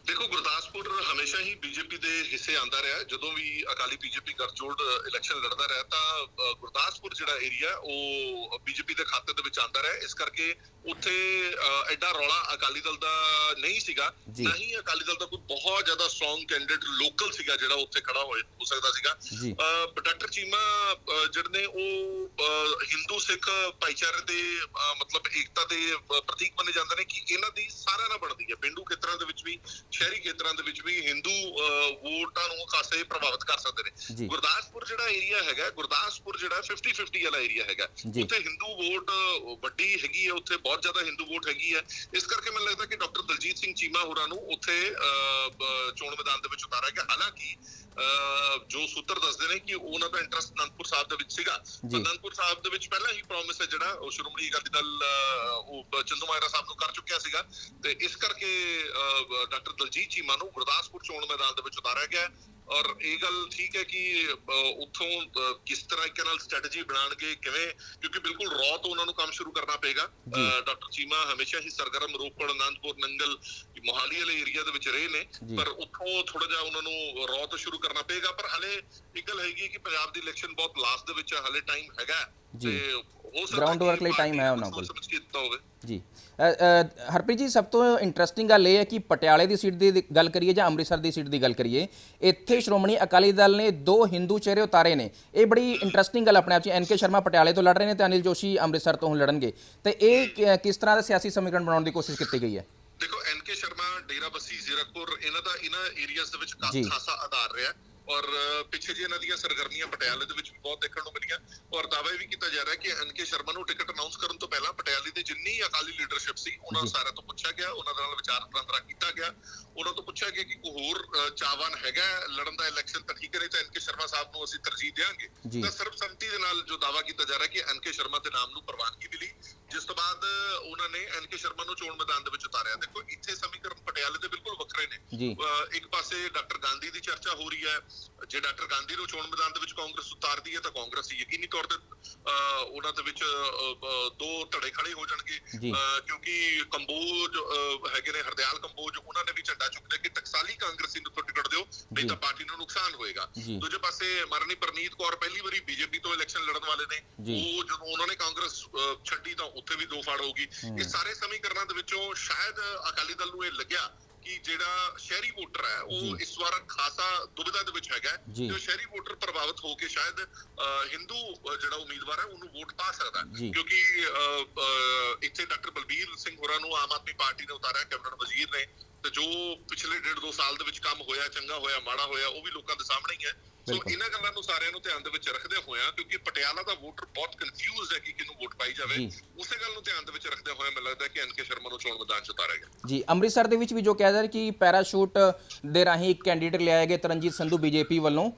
ਦੇਖੋ ਗੁਰਦਾਸਪੁਰ ਹਮੇਸ਼ਾ ਹੀ ਬੀਜੇਪੀ ਦੇ ਹਿੱਸੇ ਆਂਦਾ ਰਿਹਾ। ਜਦੋਂ ਵੀ ਅਕਾਲੀ ਬੀਜੇਪੀ ਗੱਠਜੋੜ ਇਲੈਕਸ਼ਨ ਲੜਦਾ ਰਿਹਾ ਤਾਂ ਗੁਰਦਾਸਪੁਰ ਜਿਹੜਾ ਏਰੀਆ ਉਹ ਬੀਜੇਪੀ ਦੇ ਖਾਤੇ ਦੇ ਵਿੱਚ ਆਂਦਾ ਰਿਹਾ ਇਸ ਕਰਕੇ ਉੱਥੇ ਐਡਾ ਰੌਲਾ ਅਕਾਲੀ ਦਲ ਦਾ ਨਹੀਂ ਸੀਗਾ ਜੀ। ਨਾ ਹੀ ਅਕਾਲੀ ਦਲ ਦਾ ਕੋਈ ਬਹੁਤ ਜ਼ਿਆਦਾ ਸਟਰੋਂਗ ਕੈਂਡੀਡੇਟ ਲੋਕਲ ਸੀਗਾ ਜਿਹੜਾ ਉੱਥੇ ਖੜਾ ਹੋਏ ਹੋ ਸਕਦਾ ਸੀਗਾ। ਡਾਕਟਰ ਚੀਮਾ ਜਿਹੜੇ ਨੇ ਉਹ ਹਿੰਦੂ ਸਿੱਖ ਭਾਈਚਾਰੇ ਦੇ ਮਤਲਬ ਏਕਤਾ ਦੇ ਪ੍ਰਤੀਕ ਮੰਨੇ ਜਾਂਦੇ ਨੇ ਕਿ ਇਹਨਾਂ ਦੀ ਸਾਰਿਆਂ ਨਾਲ ਬਣਦੀ ਹੈ। ਪਿੰਡੂ ਖੇਤਰਾਂ ਦੇ ਵਿੱਚ ਵੀ ਸ਼ਹਿਰੀ ਖੇਤਰਾਂ ਦੇ ਵਿੱਚ ਵੀ ਹਿੰਦੂ ਵੋਟਾਂ ਨੂੰ ਖਾਸੇ ਪ੍ਰਭਾਵਿਤ ਕਰ ਸਕਦੇ। ਨੇ। ਗੁਰਦਾਸਪੁਰ ਜਿਹੜਾ ਏਰੀਆ ਹੈਗਾ ਗੁਰਦਾਸਪੁਰ ਜਿਹੜਾ 50 50 ਵਾਲਾ ਏਰੀਆ ਹੈਗਾ। ਉੱਥੇ ਹਿੰਦੂ ਵੋਟ ਵੱਡੀ ਹੈਗੀ ਹੈ ਉੱਥੇ ਬਹੁਤ ਜ਼ਿਆਦਾ ਹਿੰਦੂ ਵੋਟ ਹੈਗੀ ਹੈ। ਇਸ ਕਰਕੇ ਮੈਨੂੰ ਲੱਗਦਾ ਕਿ ਡਾਕਟਰ ਦਲਜੀਤ ਸਿੰਘ ਚੀਮਾ ਹੋਰਾਂ ਨੂੰ ਉੱਥੇ ਚੋਣ ਮੈਦਾਨ ਦੇ ਵਿੱਚ ਉਤਾਰਿਆ ਗਿਆ ਹਾਲਾਂਕਿ ਜੋ ਸੂਤਰ ਦੱਸਦੇ ਨੇ ਕਿ ਉਹਨਾਂ ਦਾ ਇੰਟਰਸਟ ਅਨੰਦਪੁਰ ਸਾਹਿਬ ਦੇ ਵਿੱਚ ਸੀਗਾ। ਅਨੰਦਪੁਰ ਸਾਹਿਬ ਦੇ ਵਿੱਚ ਪਹਿਲਾਂ ਹੀ ਪ੍ਰੋਮਿਸ ਹੈ ਜਿਹੜਾ ਉਹ ਸ਼੍ਰੋਮਣੀ ਅਕਾਲੀ ਦਲ ਉਹ ਚੰਦੂ ਮਾਇਰਾ ਸਾਹਿਬ ਨੂੰ ਕਰ ਚੁੱਕਿਆ ਸੀਗਾ ਤੇ ਇਸ ਕਰਕੇ ਡਾਕਟਰ ਦਲਜੀਤ ਚੀਮਾ ਨੂੰ ਗੁਰਦਾਸਪੁਰ ਚੋਣ ਮੈਦਾਨ ਦੇ ਵਿੱਚ ਉਤਾਰਿਆ ਗਿਆ। ਔਰ ਇਹ ਗੱਲ ਠੀਕ ਹੈ ਕਿ ਉੱਥੋਂ ਕਿਸ ਤਰ੍ਹਾਂ ਇੱਕ ਨਾਲ ਸਟ੍ਰੈਟਜੀ ਬਣਾਉਣਗੇ ਕਿਵੇਂ ਕਿਉਂਕਿ ਬਿਲਕੁਲ ਰॉ ਤੋਂ ਉਹਨਾਂ ਨੂੰ ਕੰਮ ਸ਼ੁਰੂ ਕਰਨਾ ਪਏਗਾ। ਡਾਕਟਰ ਚੀਮਾ ਹਮੇਸ਼ਾ ਹੀ ਸਰਗਰਮ ਰੋਪੜ ਅਨੰਦਪੁਰ ਨੰਗਲ ਮੋਹਾਲੀ ਵਾਲੇ ਏਰੀਆ ਦੇ ਵਿੱਚ ਰਹੇ ਨੇ। ਪਰ ਉੱਥੋਂ ਥੋੜਾ ਜਿਹਾ ਉਹਨਾਂ ਨੂੰ ਰॉ ਤੋਂ ਸ਼ੁਰੂ ਕਰਨਾ ਪਏਗਾ ਪਰ ਹਲੇ ਇੱਕ ਗੱਲ ਹੈਗੀ ਕਿ ਪੰਜਾਬ ਦੀ ਇਲੈਕਸ਼ਨ ਬਹੁਤ ਲਾਸਟ ਦੇ ਵਿੱਚ ਹੈ ਹਲੇ ਟਾਈਮ ਹੈਗਾ। ਜੀ। ਤੇ ਹੋ ਸਕਦਾ Ground ਕਿ work ਲਈ time ਹੈ ਉਹਨਾਂ ਕੋਲ। ਜੀ। ਹਰਪ੍ਰੀਤ ਜੀ ਸਭ ਤੋਂ ਇੰਟਰਸਟਿੰਗ ਗੱਲ ਇਹ ਹੈ ਕਿ ਪਟਿਆਲੇ ਦੀ ਸੀਟ ਦੀ ਗੱਲ ਕਰੀਏ ਜਾਂ ਅੰਮ੍ਰਿਤਸਰ ਦੀ ਸੀਟ ਦੀ ਗੱਲ ਕਰੀਏ ਇੱਥੇ ਸ਼੍ਰੋਮਣੀ ਅਕਾਲੀ ਦਲ ਨੇ ਦੋ ਹਿੰਦੂ ਚਿਹਰੇ ਉਤਾਰੇ ਨੇ। ਇਹ ਬੜੀ ਇੰਟਰਸਟਿੰਗ ਗੱਲ ਆਪਣੇ ਆਪ 'ਚ ਐਨ ਕੇ ਸ਼ਰਮਾ ਪਟਿਆਲੇ ਤੋਂ ਲੜ ਰਹੇ ਨੇ ਤੇ ਅਨਿਲ ਜੋਸ਼ੀ ਅੰਮ੍ਰਿਤਸਰ ਤੋਂ ਲੜਨਗੇ। ਤੇ ਇਹ ਕਿਸ ਤਰ੍ਹਾਂ ਦਾ ਸਿਆਸੀ ਸਮੀਕਰਨ ਬਣਾਉਣ ਦੀ ਕੋਸ਼ਿਸ਼ ਕੀਤੀ ਗਈ ਹੈ? ਦੇਖੋ ਐਨ ਕੇ ਸ਼ਰਮਾ ਡੇਰਾ ਬੱਸੀ ਜ਼ੀਰਕਪੁਰ ਇਹਨਾਂ ਦਾ ਇਹਨਾਂ ਏਰੀਆਜ਼ ਦੇ ਵਿੱਚ ਖਾਸਾ ਆਧਾਰ ਰਿਹਾ। ਔਰ ਪਿੱਛੇ ਜੇ ਇਹਨਾਂ ਦੀਆਂ ਸਰਗਰਮੀਆਂ ਪਟਿਆਲੇ ਦੇ ਵਿੱਚ ਵੀ ਬਹੁਤ ਦੇਖਣ ਨੂੰ ਮਿਲੀਆਂ। ਔਰ ਦਾਅਵਾ ਵੀ ਕੀਤਾ ਜਾ ਰਿਹਾ ਕਿ ਐਨ ਕੇ ਸ਼ਰਮਾ ਨੂੰ ਟਿਕਟ ਅਨਾਉਂਸ ਕਰਨ ਤੋਂ ਪਹਿਲਾਂ ਪਟਿਆਲੇ ਦੀ ਜਿੰਨੀ ਅਕਾਲੀ ਲੀਡਰਸ਼ਿਪ ਸੀ ਉਹਨਾਂ ਸਾਰਿਆਂ ਤੋਂ ਪੁੱਛਿਆ ਗਿਆ ਉਹਨਾਂ ਦੇ ਨਾਲ ਵਿਚਾਰ ਵਟਾਂਦਰਾ ਕੀਤਾ ਗਿਆ। ਉਹਨਾਂ ਤੋਂ ਪੁੱਛਿਆ ਗਿਆ ਕਿ ਕੋਈ ਹੋਰ ਚਾਹਵਾਨ ਹੈਗਾ ਲੜਨ ਦਾ ਇਲੈਕਸ਼ਨ ਤਾਂ ਠੀਕ ਹੈ ਨਹੀਂ ਤਾਂ ਐਨ ਕੇ ਸ਼ਰਮਾ ਸਾਹਿਬ ਨੂੰ ਅਸੀਂ ਤਰਜੀਹ ਦੇਵਾਂਗੇ। ਤਾਂ ਸਰਬਸੰਮਤੀ ਦੇ ਨਾਲ ਜੋ ਦਾਅਵਾ ਕੀਤਾ ਜਾ ਰਿਹਾ ਕਿ ਐਨ ਕੇ ਸ਼ਰਮਾ ਦੇ ਨਾਮ ਨੂੰ ਪ੍ਰਵਾਨਗੀ ਮਿਲੀ। ਜਿਸ ਤੋਂ ਬਾਅਦ ਉਹਨਾਂ ਨੇ ਐਨ ਕੇ ਸ਼ਰਮਾ ਨੂੰ ਚੋਣ ਮੈਦਾਨ ਦੇ ਵਿੱਚ ਉਤਾਰਿਆ। ਦੇਖੋ ਇੱਥੇ ਸਮੀਕਰਨ ਪਟਿਆਲੇ ਦੇ ਬਿਲਕੁਲ ਵੱਖਰੇ ਨੇ। ਇੱਕ ਪਾਸੇ ਡਾਕਟਰ ਗਾਂਧੀ ਦੀ ਚਰਚਾ ਹੋ ਰਹੀ ਹੈ। ਜੇ ਡਾਕਟਰ ਗਾਂਧੀ ਨੂੰ ਚੋਣ ਮੈਦਾਨ ਦੇ ਵਿੱਚ ਕਾਂਗਰਸ ਉਤਾਰਦੀ ਹੈ ਤਾਂ ਕਾਂਗਰਸ ਯਕੀਨੀ ਤੌਰ ਤੇ ਉਹਨਾਂ ਦੇ ਵਿੱਚ ਦੋ ਧੜੇ ਖੜੇ ਹੋ ਜਾਣਗੇ। ਕਿਉਂਕਿ ਕੰਬੋਜ ਹੈਗੇ ਨੇ ਹਰਦਿਆਲ ਕੰਬੋਜ ਉਹਨਾਂ ਨੇ ਵੀ ਝੰਡਾ ਚੁੱਕਦੇ ਕਿ ਟਕਸਾਲੀ ਕਾਂਗਰਸੀ ਨੂੰ ਟਿਕਟ ਦਿਓ। ਨਹੀਂ। ਤਾਂ ਪਾਰਟੀ ਨੂੰ ਨੁਕਸਾਨ ਹੋਏਗਾ। ਦੂਜੇ ਪਾਸੇ ਮਰਨੀ ਪ੍ਰਨੀਤ ਕੌਰ ਪਹਿਲੀ ਵਾਰੀ ਬੀਜੇਪੀ ਤੋਂ ਇਲੈਕਸ਼ਨ ਲੜਨ ਵਾਲੇ ਨੇ। ਉਹ ਜਦੋਂ ਉਹਨਾਂ ਨੇ ਕਾਂਗਰਸ ਛੱਡੀ ਤਾਂ ਉੱਥੇ ਵੀ ਦੋ ਫਾੜ ਹੋਊਗੀ ਇਹ ਸਾਰੇ ਸਮੀਕਰਨਾਂ ਦੇ ਵਿੱਚੋਂ ਸ਼ਾਇਦ ਅਕਾਲੀ ਦਲ ਨੂੰ ਇਹ ਲੱਗਿਆ ਕਿ ਜਿਹੜਾ ਸ਼ਹਿਰੀ ਵੋਟਰ ਹੈ ਉਹ। ਇਸ ਵਾਰ ਖਾਸਾ ਦੁਬਿਧਾ ਦੇ ਵਿੱਚ ਹੈਗਾ ਜੀ। ਸ਼ਹਿਰੀ ਵੋਟਰ ਪ੍ਰਭਾਵਿਤ ਹੋ ਕੇ ਸ਼ਾਇਦ ਹਿੰਦੂ ਜਿਹੜਾ ਉਮੀਦਵਾਰ ਹੈ ਉਹਨੂੰ ਵੋਟ ਪਾ ਸਕਦਾ। ਕਿਉਂਕਿ ਇੱਥੇ ਡਾਕਟਰ ਬਲਬੀਰ ਸਿੰਘ ਹੋਰਾਂ ਨੂੰ ਆਮ ਆਦਮੀ ਪਾਰਟੀ ਨੇ ਉਤਾਰਿਆ ਕੈਬਨਿਟ ਵਜ਼ੀਰ ਨੇ ਜੋ ਪਿਛਲੇ ਡੇਢ ਦੋ ਸਾਲ ਦੇ ਵਿੱਚ ਕੰਮ ਹੋਇਆ, ਚੰਗਾ ਹੋਇਆ, ਮਾੜਾ ਹੋਇਆ, ਉਹ ਵੀ ਲੋਕਾਂ ਦੇ ਸਾਹਮਣੇ ਹੀ ਹੈ। ਸੋ। ਇਹਨਾਂ ਗੱਲਾਂ ਨੂੰ ਸਾਰਿਆਂ ਨੂੰ ਧਿਆਨ ਦੇ ਵਿੱਚ ਰੱਖਦੇ ਹੋਇਆ ਕਿਉਂਕਿ ਪਟਿਆਲਾ ਦਾ ਵੋਟਰ ਬਹੁਤ ਕਨਫਿਊਜ਼ ਹੈ ਕਿ ਕਿਹਨੂੰ ਵੋਟ ਪਾਈ ਜਾਵੇ। ਉਸੇ ਗੱਲ ਨੂੰ ਧਿਆਨ ਦੇ ਵਿੱਚ ਰੱਖਦੇ ਹੋਇਆ ਮੈਨੂੰ ਲੱਗਦਾ ਹੈ ਕਿ ਐਨਕੇ ਸ਼ਰਮਾ ਨੂੰ ਚੋਣ ਮੈਦਾਨ 'ਚ ਉਤਾਰਿਆ ਗਿਆ। ਜੀ ਅੰਮ੍ਰਿਤਸਰ ਦੇ ਵਿੱਚ ਵੀ ਜੋ ਕਿਹਾ ਜਾ ਰਿਹਾ ਕਿ ਪੈਰਾਸ਼ੂਟ ਦੇ ਰਾਹੀਂ ਇੱਕ ਕੈਂਡੀਡੇਟ ਲਿਆਏ ਗਏ ਤਰਨਜੀਤ ਸੰਧੂ ਬੀਜੇਪੀ ਵੱਲੋਂ।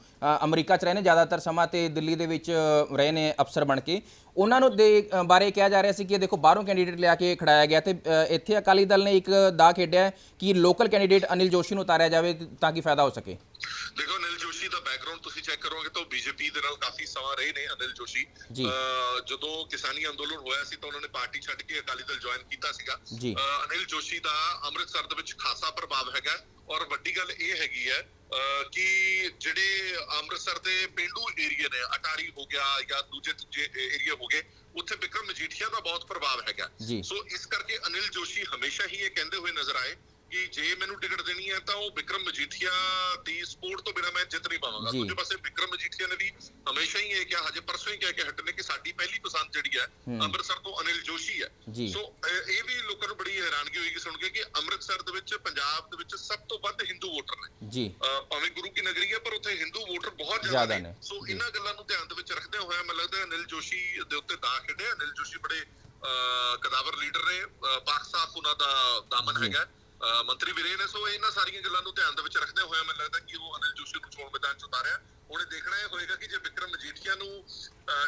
ਅਮਰੀਕਾ 'ਚ ਰਹੇ ਨੇ ਜ਼ਿਆਦਾਤਰ ਸਮਾਂ ਤੇ ਦਿੱਲੀ ਦੇ ਵਿੱਚ ਰਹੇ ਨੇ ਅਫਸਰ ਬਣ ਕੇ। ਉਹਨਾਂ ਨੂੰ ਦੇ ਬਾਰੇ ਕਿਹਾ ਜਾ ਰਿਹਾ ਸੀ ਕਿ ਦੇਖੋ ਬਾਹਰੋਂ ਕੈਂਡੀਡੇਟ ਲਿਆ ਕੇ ਖੜਾਇਆ ਗਿਆ ਤੇ ਇੱਥੇ ਅਕਾਲੀ ਦਲ ਨੇ ਇੱਕ ਦਾ ਖੇਡਿਆ ਕਿ ਲੋਕਲ ਕੈਂਡੀਡੇਟ ਅਨਿਲ ਜੋਸ਼ੀ ਨੂੰ ਉਤਾਰਿਆ ਜਾਵੇ ਤਾਂ ਕਿ ਫਾਇਦਾ ਹੋ ਸਕੇ। ਦੇਖੋ ਅਨਿਲ ਜੋਸ਼ੀ ਦਾ ਬੈਕਗ੍ਰਾਉਂਡ ਤੁਸੀਂ ਚੈੱਕ ਕਰੋਗੇ ਤਾਂ ਬੀਜੇਪੀ ਸਮਾਂ ਰਹੇ ਨੇ ਅਨਿਲ ਜੋਸ਼ੀ। ਜਦੋਂ ਕਿਸਾਨੀ ਅੰਦੋਲਨ ਹੋਇਆ ਸੀ ਤਾਂ ਉਹਨਾਂ ਨੇ ਪਾਰਟੀ ਛੱਡ ਕੇ ਅਕਾਲੀ ਦਲ ਜੁਆਇਨ ਕੀਤਾ ਸੀਗਾ। ਅਨਿਲ ਜੋਸ਼ੀ ਦਾ ਅੰਮ੍ਰਿਤਸਰ ਦੇ ਵਿੱਚ ਖਾਸਾ ਪ੍ਰਭਾਵ ਹੈਗਾ ਔਰ ਵੱਡੀ ਗੱਲ ਇਹ ਹੈਗੀ ਹੈ ਕਿ ਜਿਹੜੇ ਅੰਮ੍ਰਿਤਸਰ ਦੇ ਪਿੰਡੂ ਏਰੀਆ ਨੇ ਅਟਾਰੀ ਹੋ ਗਿਆ ਜਾਂ ਦੂਜੇ ਦੂਜੇ ਏਰੀਆ ਹੋ ਗਏ ਉੱਥੇ ਵਿਕਰਮ ਮਜੀਠੀਆ ਦਾ ਬਹੁਤ ਪ੍ਰਭਾਵ ਹੈਗਾ। ਸੋ ਇਸ ਕਰਕੇ ਅਨਿਲ ਜੋਸ਼ੀ ਹਮੇਸ਼ਾ ਹੀ ਇਹ ਕਹਿੰਦੇ ਹੋਏ ਨਜ਼ਰ ਆਏ ਕਿ ਜੇ ਮੈਨੂੰ ਟਿਕਟ ਦੇਣੀ ਹੈ ਤਾਂ ਉਹ ਵਿਕਰਮ ਮਜੀਠੀਆ ਦੀ ਸਪੋਰਟ ਤੋਂ ਬਿਨਾਂ ਮੈਂ ਜਿੱਤ ਨਹੀਂ ਪਾਵਾਂਗਾ। ਦੂਜੇ ਪਾਸੇ ਵਿਕਰਮ ਮਜੀਠੀਆ ਨੇ ਵੀ ਹਮੇਸ਼ਾ ਹੀ ਇਹ ਕਿਹਾ ਹਜੇ ਪਰਸੋਂ ਹੀ ਕਹਿ ਕੇ ਹਟੇ ਨੇ ਕਿ ਸਾਡੀ ਪਹਿਲੀ ਪਸੰਦ ਜਿਹੜੀ ਹੈ ਅੰਮ੍ਰਿਤਸਰ ਤੋਂ ਅਨਿਲ ਜੋਸ਼ੀ ਹੈ। ਸੋ ਇਹ ਵੀ ਲੋਕਾਂ ਨੂੰ ਬੜੀ ਹੈਰਾਨਗੀ ਹੋਏਗੀ ਸੁਣ ਕੇ ਕਿ ਅੰਮ੍ਰਿਤਸਰ ਦੇ ਵਿੱਚ ਪੰਜਾਬ ਦੇ ਵਿੱਚ ਸਭ ਤੋਂ ਵੱਧ ਹਿੰਦੂ ਵੋਟਰ ਨੇ। ਜੀ। ਭਾਵੇਂ ਗੁਰੂ ਕੀ ਨਗਰੀ ਹੈ ਪਰ ਉੱਥੇ ਹਿੰਦੂ ਵੋਟਰ ਬਹੁਤ ਜ਼ਿਆਦਾ ਨੇ। ਸੋ ਇਹਨਾਂ ਗੱਲਾਂ ਨੂੰ ਧਿਆਨ ਦੇ ਵਿੱਚ ਰੱਖਦੇ ਹੋਇਆ ਮੈਨੂੰ ਲੱਗਦਾ ਹੈ ਅਨਿਲ ਜੋਸ਼ੀ ਦੇ ਉੱਤੇ ਦਾ ਖੇਡਿਆ ਅਨਿਲ ਜੋਸ਼ੀ ਬੜੇ ਕਦਾਵਰ ਲੀਡਰ ਨੇ। ਪਾਕ ਸਾਫ਼ ਉਹਨਾਂ ਦਾ ਦਾਮਨ। ਹੈਗਾ। ਮੰਤਰੀ ਵੀ ਰਹੇ ਨੇ ਸੋ ਇਹਨਾਂ ਸਾਰੀਆਂ ਗੱਲਾਂ ਨੂੰ ਧਿਆਨ ਦੇ ਵਿੱਚ ਰੱਖਦੇ ਹੋਇਆ ਮੈਨੂੰ ਲੱਗਦਾ ਕਿ ਉਹ ਅਨਿਲ ਜੋਸ਼ੀ ਨੂੰ ਚੋਣ ਮੈਦਾਨ 'ਚ ਉਤਾਰਿਆ। ਇਹ ਦੇਖਣਾ ਇਹ ਹੋਏਗਾ ਕਿ ਜੇ ਵਿਕਰਮ ਮਜੀਠੀਆ ਨੂੰ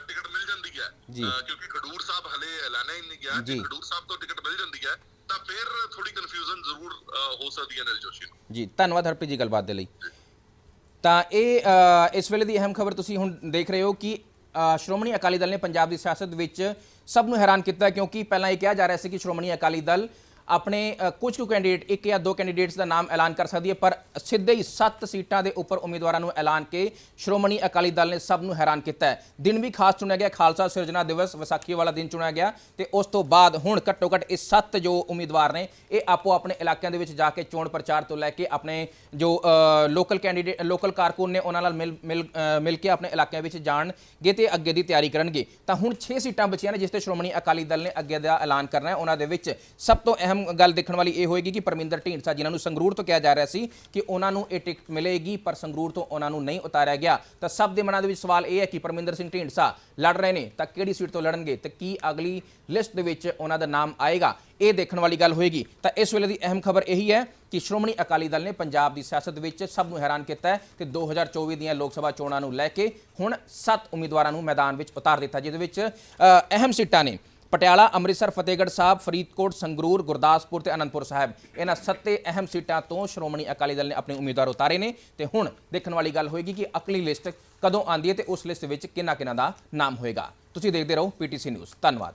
ਟਿਕਟ ਮਿਲ ਜਾਂਦੀ ਹੈ ਕਿਉਂਕਿ ਖਡੂਰ ਸਾਹਿਬ ਹਲੇ ਐਲਾਨਿਆ ਹੀ ਨਹੀਂ ਗਿਆ। ਜੀ। ਜੇ। ਖਡੂਰ ਸਾਹਿਬ ਤੋਂ ਟਿਕਟ ਮਿਲ ਜਾਂਦੀ ਹੈ ਤਾਂ ਫਿਰ ਥੋੜੀ ਕਨਫਿਊਜ਼ਨ ਜ਼ਰੂਰ ਹੋ ਸਕਦੀ ਹੈ ਅਨਿਲ ਜੋਸ਼ੀ ਨੂੰ। ਜੀ ਧੰਨਵਾਦ ਹਰਪ੍ਰੀਤ ਜੀ ਗੱਲਬਾਤ ਦੇ ਲਈ। ਤਾਂ ਇਹ ਇਸ ਵੇਲੇ ਦੀ ਅਹਿਮ ਖਬਰ ਤੁਸੀਂ ਹੁਣ ਦੇਖ ਰਹੇ ਹੋ ਕਿ ਸ਼੍ਰੋਮਣੀ ਅਕਾਲੀ ਦਲ ਨੇ ਪੰਜਾਬ ਦੀ ਸਿਆਸਤ ਵਿੱਚ ਸਭ ਨੂੰ ਹੈਰਾਨ ਕੀਤਾ ਕਿਉਂਕਿ ਪਹਿਲਾਂ ਇਹ ਕਿਹਾ ਜਾ ਰਿਹਾ ਸੀ ਕਿ ਸ਼੍ਰੋਮਣੀ ਅਕਾਲੀ ਦਲ ਆਪਣੇ ਕੁਝ ਕੁ ਕੈਂਡੀਡੇਟ ਇੱਕ ਜਾਂ ਦੋ ਕੈਂਡੀਡੇਟਸ ਦਾ ਨਾਮ ਐਲਾਨ ਕਰ ਸਕਦੀ ਹੈ, ਪਰ ਸਿੱਧੇ ਹੀ 7 ਸੀਟਾਂ ਦੇ ਉੱਪਰ ਉਮੀਦਵਾਰਾਂ ਨੂੰ ਐਲਾਨ ਕੇ ਸ਼੍ਰੋਮਣੀ ਅਕਾਲੀ ਦਲ ਨੇ ਸਭ ਨੂੰ ਹੈਰਾਨ ਕੀਤਾ ਹੈ। ਦਿਨ ਵੀ ਖਾਸ ਚੁਣਿਆ ਗਿਆ, ਖਾਲਸਾ ਸਿਰਜਣਾ ਦਿਵਸ ਵਿਸਾਖੀ ਵਾਲਾ ਦਿਨ ਚੁਣਿਆ ਗਿਆ ਤੇ ਉਸ ਤੋਂ ਬਾਅਦ ਹੁਣ ਘੱਟੋ ਘੱਟ ਇਹ 7 ਜੋ ਉਮੀਦਵਾਰ ਨੇ, ਇਹ ਆਪੋ ਆਪਣੇ ਇਲਾਕਿਆਂ ਦੇ ਵਿੱਚ ਜਾ ਕੇ ਚੋਣ ਪ੍ਰਚਾਰ ਤੋਂ ਲੈ ਕੇ ਆਪਣੇ ਜੋ ਲੋਕਲ ਕੈਂਡੀਡੇਟ ਲੋਕਲ ਕਾਰਕੁਨ ਨੇ ਉਹਨਾਂ ਨਾਲ ਮਿਲ ਮਿਲ ਮਿਲ ਕੇ ਆਪਣੇ ਇਲਾਕਿਆਂ ਵਿੱਚ ਜਾਣਗੇ ਤੇ ਅੱਗੇ ਦੀ ਤਿਆਰੀ ਕਰਨਗੇ। ਤਾਂ ਹੁਣ 6 ਸੀਟਾਂ ਬਚੀਆਂ ਨੇ, ਜਿਸ ਤੇ ਸ਼੍ਰੋਮਣੀ ਅਕਾਲੀ ਦਲ ਨੇ ਅੱਗੇ ਦਾ ਐਲਾਨ ਕਰਨਾ ਹੈ। ਉਹਨਾਂ ਦੇ ਵਿੱਚ ਸਭ ਤੋਂ ਅਹਿਮ ਗੱਲ ਦੇਖਣ ਵਾਲੀ ਇਹ ਹੋਏਗੀ ਕਿ ਪਰਮਿੰਦਰ ਢੀਂਡਸਾ, ਜਿਨ੍ਹਾਂ ਨੂੰ ਸੰਗਰੂਰ ਤੋਂ ਕਿਹਾ ਜਾ ਰਿਹਾ ਸੀ ਕਿ ਉਹਨਾਂ ਨੂੰ ਇਹ ਟਿਕਟ ਮਿਲੇਗੀ, ਪਰ ਸੰਗਰੂਰ ਤੋਂ ਉਹਨਾਂ ਨੂੰ ਨਹੀਂ ਉਤਾਰਿਆ ਗਿਆ। ਤਾਂ ਸਭ ਦੇ ਮਨਾਂ ਦੇ ਵਿੱਚ ਸਵਾਲ ਇਹ ਹੈ ਕਿ ਪਰਮਿੰਦਰ ਸਿੰਘ ਢੀਂਡਸਾ ਲੜ ਰਹੇ ਨੇ, ਤਾਂ ਕਿਹੜੀ ਸੀਟ ਤੋਂ ਲੜਨਗੇ ਤੇ ਕੀ ਅਗਲੀ ਲਿਸਟ ਦੇ ਵਿੱਚ ਉਹਨਾਂ ਦਾ ਨਾਮ ਆਏਗਾ? ਇਹ ਦੇਖਣ ਵਾਲੀ ਗੱਲ ਹੋਏਗੀ। ਤਾਂ ਇਸ ਵੇਲੇ ਦੀ ਅਹਿਮ ਖਬਰ ਇਹੀ ਹੈ ਕਿ ਸ਼੍ਰੋਮਣੀ ਅਕਾਲੀ ਦਲ ਨੇ ਪੰਜਾਬ ਦੀ ਸਿਆਸਤ ਵਿੱਚ ਸਭ ਨੂੰ ਹੈਰਾਨ ਕੀਤਾ ਹੈ ਤੇ 2024 ਦੀਆਂ ਲੋਕ ਸਭਾ ਚੋਣਾਂ ਨੂੰ ਲੈ ਕੇ ਹੁਣ 7 ਉਮੀਦਵਾਰਾਂ ਨੂੰ ਮੈਦਾਨ ਵਿੱਚ ਉਤਾਰ ਦਿੱਤਾ, ਜਿਹਦੇ ਵਿੱਚ ਅਹਿਮ ਸੀਟਾਂ ਨੇ। ਪਟਿਆਲਾ, ਅੰਮ੍ਰਿਤਸਰ, ਫਤਿਹਗੜ੍ਹ ਸਾਹਿਬ, ਫਰੀਦਕੋਟ, ਸੰਗਰੂਰ, ਗੁਰਦਾਸਪੁਰ ਤੇ ਅਨੰਦਪੁਰ ਸਾਹਿਬ। ਇਹਨਾਂ ਸੱਤੇ ਅਹਿਮ ਸੀਟਾਂ ਤੋਂ ਸ਼੍ਰੋਮਣੀ ਅਕਾਲੀ ਦਲ ਨੇ ਆਪਣੇ ਉਮੀਦਵਾਰ ਉਤਾਰੇ ਨੇ ਤੇ ਹੁਣ ਦੇਖਣ ਵਾਲੀ ਗੱਲ ਹੋਏਗੀ ਕਿ ਅਗਲੀ ਲਿਸਟ ਕਦੋਂ ਆਂਦੀ ਹੈ ਤੇ ਉਸ ਲਿਸਟ ਵਿੱਚ ਕਿੰਨਾ ਕਿਹਨਾਂ ਦਾ ਨਾਮ ਹੋਏਗਾ। ਤੁਸੀਂ ਦੇਖਦੇ ਰਹੋ ਪੀਟੀਸੀ ਨਿਊਜ਼। ਧੰਨਵਾਦ।